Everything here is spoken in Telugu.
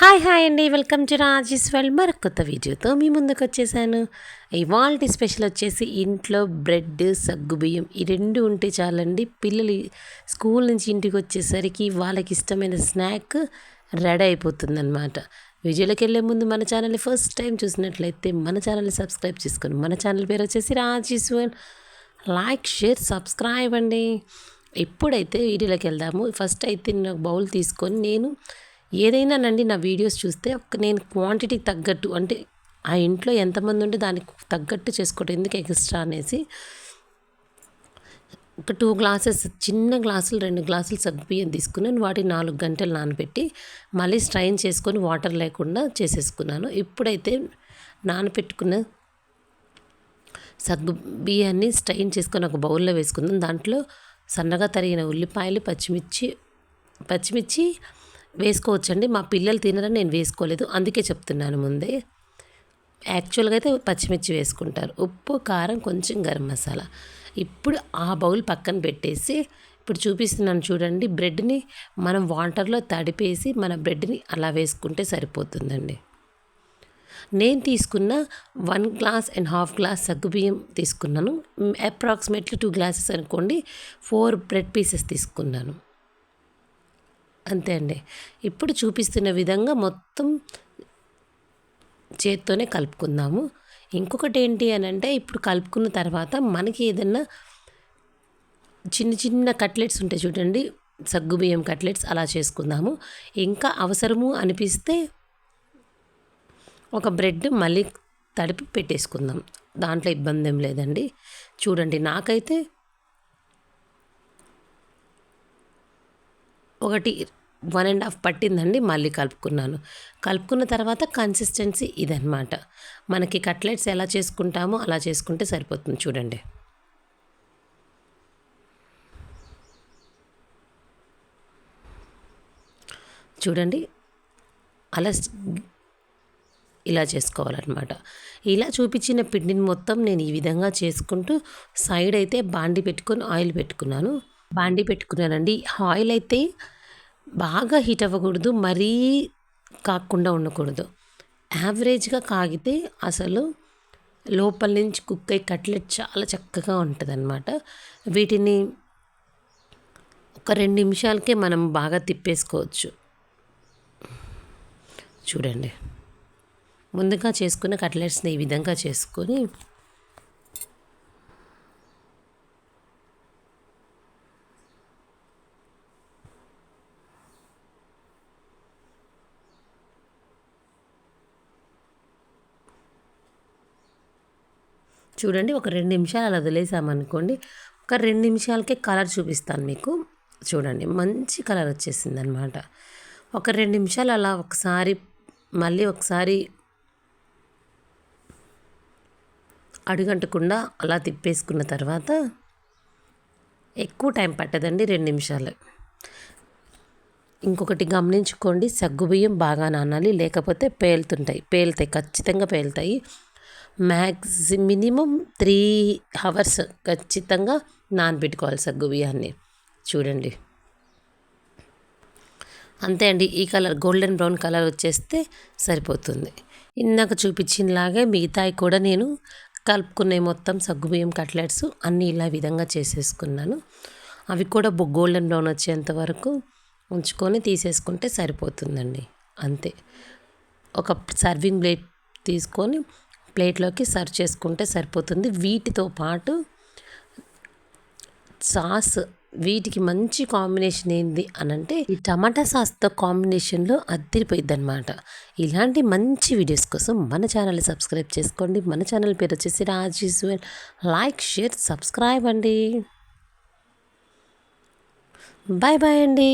హాయ్ హాయ్ అండి. Welcome to Raji's world. మరొక కొత్త వీడియోతో మీ ముందుకు వచ్చేసాను. ఇవాల్టి స్పెషల్ వచ్చేసి ఇంట్లో బ్రెడ్ సగ్గుబియ్యం ఈ రెండు ఉంటే చాలండి. పిల్లలు స్కూల్ నుంచి ఇంటికి వచ్చేసరికి వాళ్ళకి ఇష్టమైన స్నాక్ రెడీ అయిపోతుందన్నమాట. వీడియోలోకి వెళ్ళే ముందు మన ఛానల్ ఫస్ట్ టైం చూసినట్లయితే మన ఛానల్ని సబ్స్క్రైబ్ చేసుకుని మన ఛానల్ పేరు వచ్చేసి Raji's world. Like share subscribe అండి. ఎప్పుడైతే వీడియోలోకి వెళ్దాము ఫస్ట్ అయితే నేను ఒక బౌల్ తీసుకొని నేను ఏదైనా నండి నా వీడియోస్ చూస్తే ఒక నేను క్వాంటిటీకి తగ్గట్టు అంటే ఆ ఇంట్లో ఎంతమంది ఉంటే దానికి తగ్గట్టు చేసుకోవటం ఎందుకు ఎక్స్ట్రా అనేసి ఒక టూ గ్లాసెస్ చిన్న గ్లాసులు రెండు గ్లాసులు సగ్గుబియ్యం తీసుకున్నాను వాటిని నాలుగు గంటలు నానబెట్టి మళ్ళీ స్ట్రైన్ చేసుకొని వాటర్ లేకుండా చేసేసుకున్నాను. ఇప్పుడైతే నానబెట్టుకున్న సగ్గు బియ్యాన్ని స్ట్రైన్ చేసుకొని ఒక బౌల్లో వేసుకుందాం. దాంట్లో సన్నగా తరిగిన ఉల్లిపాయలు పచ్చిమిర్చి పచ్చిమిర్చి వేసుకోవచ్చండి. మా పిల్లలు తినరని నేను వేసుకోలేదు. అందుకే చెప్తున్నాను ముందే. యాక్చువల్గా అయితే పచ్చిమిర్చి వేసుకుంటారు. ఉప్పు కారం కొంచెం గరం మసాలా. ఇప్పుడు ఆ బౌల్ పక్కన పెట్టేసి ఇప్పుడు చూపిస్తున్నాను చూడండి బ్రెడ్ని మనం వాటర్లో తడిపేసి మన బ్రెడ్ని అలా వేసుకుంటే సరిపోతుందండి. నేను తీసుకున్న one glass and half glass సగ్గుబియ్యం తీసుకున్నాను. అప్రాక్సిమేట్లీ టూ గ్లాసెస్ అనుకోండి ఫోర్ బ్రెడ్ పీసెస్ తీసుకున్నాను. అంతే అండి. ఇప్పుడు చూపిస్తున్న విధంగా మొత్తం చేత్తోనే కలుపుకుందాము. ఇంకొకటి ఏంటి అని అంటే ఇప్పుడు కలుపుకున్న తర్వాత మనకి ఏదన్నా చిన్న చిన్న కట్లెట్స్ ఉంటాయి చూడండి. సగ్గుబియ్యం కట్లెట్స్ అలా చేసుకుందాము. ఇంకా అవసరము అనిపిస్తే ఒక బ్రెడ్ మళ్ళీ తడిపి పెట్టేసుకుందాం. దాంట్లో ఇబ్బంది ఏం లేదండి. చూడండి నాకైతే ఒకటి వన్ అండ్ హాఫ్ పట్టిందండి మళ్ళీ కలుపుకున్నాను. కలుపుకున్న తర్వాత కన్సిస్టెన్సీ ఇదనమాట మనకి కట్లెట్స్ ఎలా చేసుకుంటామో అలా చేసుకుంటే సరిపోతుంది చూడండి. చూడండి అలా ఇలా చేసుకోవాలన్నమాట. ఇలా చూపించిన పిండిని మొత్తం నేను ఈ విధంగా చేసుకుంటూ సైడ్ అయితే బాండి పెట్టుకొని ఆయిల్ పెట్టుకున్నాను. బాండి పెట్టుకున్నానండి. ఆయిల్ అయితే బాగా హీట్ అవ్వకూడదు మరీ కాకుండా ఉండకూడదు. యావరేజ్గా కాగితే అసలు లోపల నుంచి కుక్ అయ్యి కట్లెట్ చాలా చక్కగా ఉంటుంది అనమాట వీటిని ఒక రెండు నిమిషాలకే మనం బాగా తిప్పేసుకోవచ్చు. చూడండి. ముందుగా చేసుకున్న కట్లెట్స్ని ఈ విధంగా చేసుకొని చూడండి ఒక రెండు నిమిషాలు అలా వదిలేసామనుకోండి ఒక రెండు నిమిషాలకే కలర్ చూపిస్తాను మీకు. చూడండి మంచి కలర్ వచ్చేసింది అనమాట ఒక రెండు నిమిషాలు అలా ఒకసారి మళ్ళీ ఒకసారి అడుగంటకుండా అలా తిప్పేసుకున్న తర్వాత ఎక్కువ టైం పట్టదండి రెండు నిమిషాలు. ఇంకొకటి గమనించుకోండి సగ్గుబియ్యం బాగా నానాలి లేకపోతే పేలుతుంటాయి. పేలుతాయి ఖచ్చితంగా పేలుతాయి. మ్యాక్సి మినిమం త్రీ అవర్స్ ఖచ్చితంగా నానబెట్టుకోవాలి సగ్గు బియ్యాన్ని. చూడండి. అంతే అండి ఈ కలర్ గోల్డెన్ బ్రౌన్ కలర్ వచ్చేస్తే సరిపోతుంది. ఇందాక చూపించినలాగే మిగతాయి కూడా నేను కలుపుకునే మొత్తం సగ్గుబియ్యం కట్లెట్స్ అన్నీ ఇలా విధంగా చేసేసుకున్నాను. అవి కూడా గోల్డెన్ బ్రౌన్ వచ్చేంత వరకు ఉంచుకొని తీసేసుకుంటే సరిపోతుందండి. అంతే. ఒక సర్వింగ్ ప్లేట్ తీసుకొని ప్లేట్లోకి సర్వ్ చేసుకుంటే సరిపోతుంది. వీటితో పాటు సాస్ వీటికి మంచి కాంబినేషన్ ఏంది అని అంటే ఈ టమాటా సాస్తో కాంబినేషన్లో అద్దరిపోయిద్ది అనమాట ఇలాంటి మంచి వీడియోస్ కోసం మన ఛానల్ని సబ్స్క్రైబ్ చేసుకోండి. మన ఛానల్ పేరు వచ్చేసి రాజ్ యూజువల్ లైక్ షేర్ సబ్స్క్రైబ్ అండి. బాయ్ బాయ్ అండి.